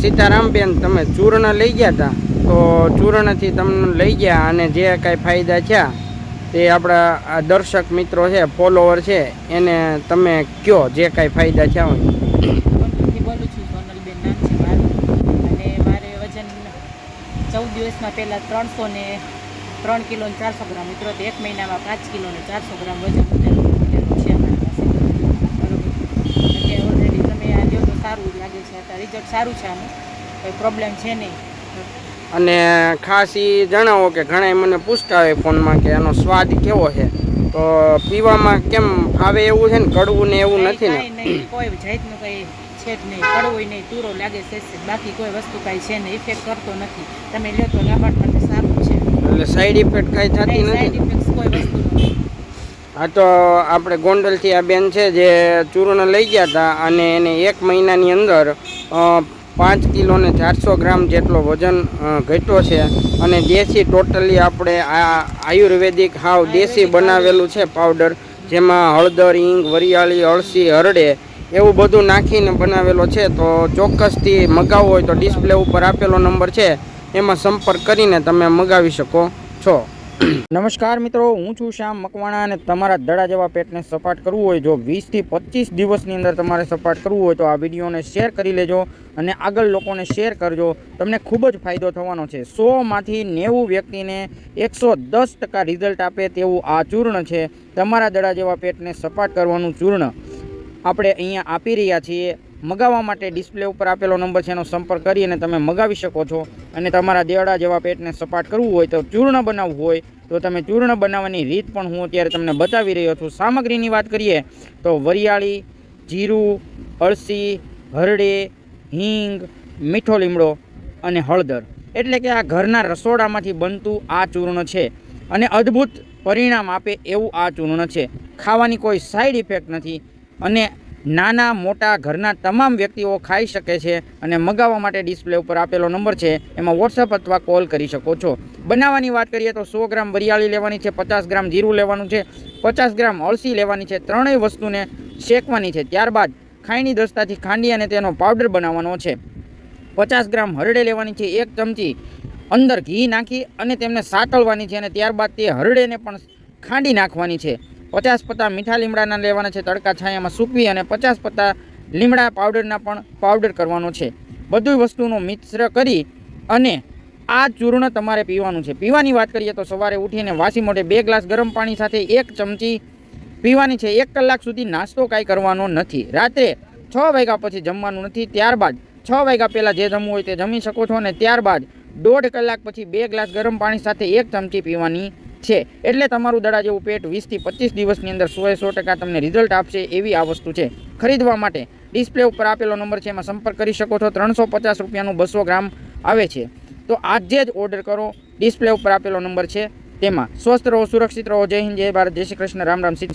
સીતારામબેન તમે ચૂર્ણ લઈ ગયા હતા તો ચૂર્ણથી તમને લઈ ગયા અને જે કાંઈ ફાયદા થયા તે આપણા દર્શક મિત્રો છે ફોલોવર છે, એને તમે કયો જે કાંઈ ફાયદા થયા હોય? ચૌદ દિવસમાં પહેલાં ત્રણસો ને ત્રણ કિલો ચારસો ગ્રામ મિત્રો એક મહિનામાં પાંચ કિલો ને ચારસો ગ્રામ વજન ઉતરેલું ઉતરેલું છે અમારી પાસે બરોબર એટલે ઓલરેડી તમે આ લ્યો તો સારું લાગે છે અત્યારે રિઝલ્ટ સારું છે આનું. કોઈ પ્રોબ્લેમ છે નહીં. અને ખાસ એ જણાવો કે ઘણા મને પૂછતા હોય ફોનમાં કે એનો સ્વાદ કેવો છે. તો પીવામાં કેમ આવે એવું છે ને કડવું ને એવું નથી ને? કોઈ જાતનું કંઈ છે જ નહીં. કડવું નહીં ચૂરો લાગે છે બાકી કોઈ વસ્તુ કાંઈ છે નહીં ઇફેક્ટ કરતો નથી. તમે લ્યો તો લાભાર્થ માટે સારું છે. એટલે સાઈડ ઇફેક્ટ કાંઈ થતી નથી સાઈડ ઇફેક્ટ કોઈ વસ્તુ નથી. હા તો આપણે ગોંડલથી આ બેન છે જે ચૂર્ણ લઈ ગયા હતા અને એને એક મહિનાની અંદર પાંચ કિલો ને ચારસો ગ્રામ જેટલો વજન ઘટ્યો છે. અને દેશી ટોટલી આપણે આ આયુર્વેદિક હાવ દેશી બનાવેલું છે પાવડર જેમાં હળદર હિંગ વરિયાળી અળસી હરડે એવું બધું નાખીને બનાવેલો છે. તો ચોક્કસથી મગાવવો હોય તો ડિસ્પ્લે ઉપર આપેલો નંબર છે. એમાં સંપર્ક કરીને તમે મગાવી શકો છો. નમસ્કાર મિત્રો, હું છું શ્યામ મકવાણા અને તમારા દડા જેવા પેટને સપાટ કરવું હોય, જો વીસથી પચીસ દિવસની અંદર તમારે સપાટ કરવું હોય, તો આ વિડીયોને શેર કરી લેજો અને આગળ લોકોને શેર કરજો. તમને ખૂબ જ ફાયદો થવાનો છે. સોમાંથી નેવું વ્યક્તિને એકસો દસ ટકા રિઝલ્ટ આપે તેવું આ ચૂર્ણ છે. તમારા દડા જેવા પેટને સપાટ કરવાનું ચૂર્ણ આપણે અહીંયા આપી રહ્યા છીએ. મગાવવા માટે ડિસ્પ્લે ઉપર આપેલો નંબર છે, એનો સંપર્ક કરી અને તમે મગાવી શકો છો. અને તમારા દેવડા જેવા પેટને સપાટ કરવું હોય તો ચૂર્ણ બનાવવું હોય તો તમે ચૂર્ણ બનાવવાની રીત પણ હું અત્યારે તમને બતાવી રહ્યો છું. સામગ્રીની વાત કરીએ તો વરિયાળી, જીરું, અળસી, હરડે, હિંગ, મીઠો લીમડો અને હળદર. એટલે કે આ ઘરના રસોડામાંથી બનતું આ ચૂર્ણ છે. અને અદ્ભુત પરિણામ આપે એવું આ ચૂર્ણ છે. ખાવાની કોઈ સાઈડ ઇફેક્ટ નથી. અને નાના, મોટા ઘરના તમામ વ્યક્તિઓ ખાઈ શકે છે અને મગાવવા માટે ડિસ્પ્લે ઉપર આપેલો નંબર છે. એમાં વોટ્સઅપ અથવા કોલ કરી શકો છો. બનાવવાની વાત કરીએ તો સો ગ્રામ વરિયાળી લેવાની છે, પચાસ ગ્રામ જીરું લેવાનું છે, પચાસ ગ્રામ અળસી લેવાની છે, ત્રણેય વસ્તુને શેકવાની છે. ત્યારબાદ ખાયણી દસ્તાથી ખાંડી અને તેનો પાવડર બનાવવાનો છે. પચાસ ગ્રામ હરડે લેવાની છે, એક ચમચી અંદર ઘી નાખી અને તેમને સાતળવાની છે અને ત્યારબાદ તે હરડેને પણ ખાંડી નાખવાની છે. પચાસ પત્તા મીઠા લીમડાના લેવાના છે, તડકા છાયામાં સૂકવી અને પચાસ પત્તા લીમડા પાવડરના પણ પાવડર કરવાનો છે. બધું વસ્તુનો મિશ્ર કરી અને આ ચૂર્ણ તમારે પીવાનું છે. પીવાની વાત કરીએ તો સવારે ઉઠીને વાસી મોઢે બે ગ્લાસ ગરમ પાણી સાથે એક ચમચી પીવાની છે. એક કલાક સુધી નાસ્તો કાંઈ કરવાનો નથી. રાત્રે છ વાગ્યા પછી જમવાનું નથી. ત્યારબાદ છ વાગ્યા પહેલાં જે જમવું હોય તે જમી શકો છો અને ત્યારબાદ દોઢ કલાક પછી બે ગ્લાસ ગરમ પાણી સાથે એક ચમચી પીવાની છે. એટલે તમારું દડા જેવું પેટ વીસથી પચીસ દિવસની અંદર સો સો ટકા તમને રિઝલ્ટ આપશે એવી આ વસ્તુ છે. ખરીદવા માટે ડિસ્પ્લે ઉપર આપેલો નંબર છે, એમાં સંપર્ક કરી શકો છો. ત્રણસો પચાસ રૂપિયાનું બસો ગ્રામ આવે છે. તો આજે જ ઓર્ડર કરો. ડિસ્પ્લે ઉપર આપેલો નંબર છે. તેમાં સ્વસ્થ રહો, સુરક્ષિત રહો. જય હિન્દ, જય ભારત. જય શ્રી કૃષ્ણ. રામ રામ. સીતા